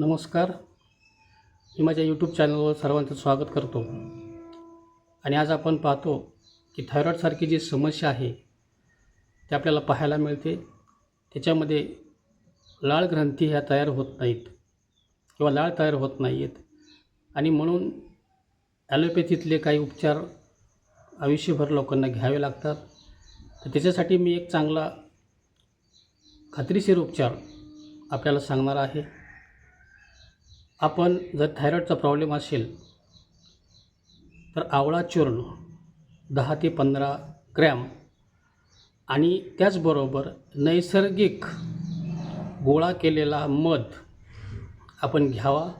नमस्कार. मी माझ्या यूट्यूब चॅनलवर सर्वांचं स्वागत करतो. आणि आज आपण पाहतो की थायरॉईडसारखी जी समस्या आहे ती आपल्याला पाहायला मिळते. त्याच्यामध्ये लाळ ग्रंथी ह्या तयार होत नाहीत किंवा लाळ तयार होत नाही आहेत आणि म्हणून ॲलोपॅथीतले काही उपचार आयुष्यभर लोकांना घ्यावे लागतात. तर त्याच्यासाठी मी एक चांगला खात्रीशीर उपचार आपल्याला सांगणार आहे. आपण जर थायरॉईडचा प्रॉब्लेम असेल तर आवळा चूर्ण दहा ते पंधरा ग्रॅम आणि त्याचबरोबर नैसर्गिक गोळा केलेला मध आपण घ्यावा.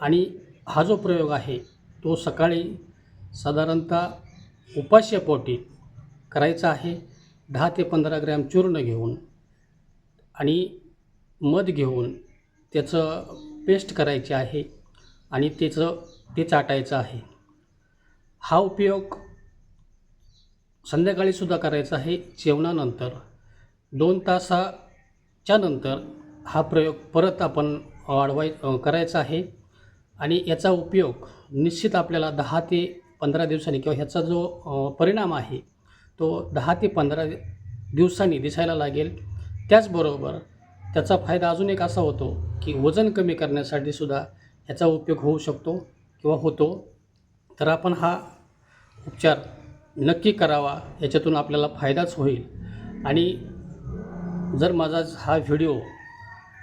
आणि हा जो प्रयोग आहे तो सकाळी साधारणतः उपास्यपोटी करायचा आहे. दहा ते पंधरा ग्रॅम चूर्ण घेऊन आणि मध घेऊन त्याचं पेस्ट करायची आहे आणि त्याचं ते चाटायचं आहे. हा उपयोग संध्याकाळीसुद्धा करायचा आहे जेवणानंतर. दोन तासाच्या नंतर हा प्रयोग परत आपण वाढवाय करायचा आहे आणि याचा उपयोग निश्चित आपल्याला दहा ते पंधरा दिवसांनी किंवा ह्याचा जो परिणाम आहे तो दहा ते पंधरा दिवसांनी दिसायला लागेल. त्याचबरोबर त्याचा फायदा अजून एक असा होतो की वजन कमी करण्यासाठी सुद्धा ह्याचा उपयोग होऊ शकतो किंवा होतो. तर आपण हा उपचार नक्की करावा याच्यातून आपल्याला फायदाच होईल. आणि जर माझा हा व्हिडिओ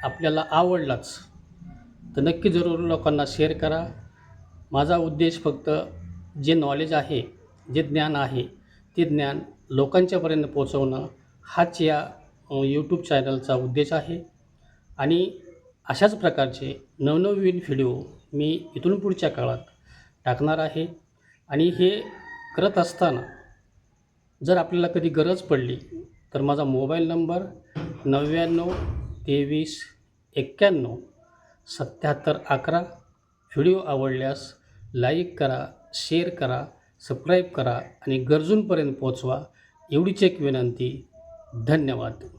आपल्याला आवडलाच तर नक्की जरूर लोकांना शेअर करा. माझा उद्देश फक्त जे नॉलेज आहे जे ज्ञान आहे ते ज्ञान लोकांच्यापर्यंत पोचवणं हाच या यूट्यूब चॅनलचा उद्देश आहे. आणि अशाच प्रकारचे नवनवीन व्हिडिओ मी इथून पुढच्या काळात टाकणार आहे. आणि हे करत असताना जर आपल्याला कधी गरज पडली तर माझा मोबाईल नंबर नव्याण्णव तेवीस एक्क्याण्णव सत्याहत्तर अकरा. व्हिडिओ आवडल्यास लाईक करा शेअर करा सबस्क्राईब करा आणि गरजूंपर्यंत पोचवा एवढीच एक विनंती. धन्यवाद.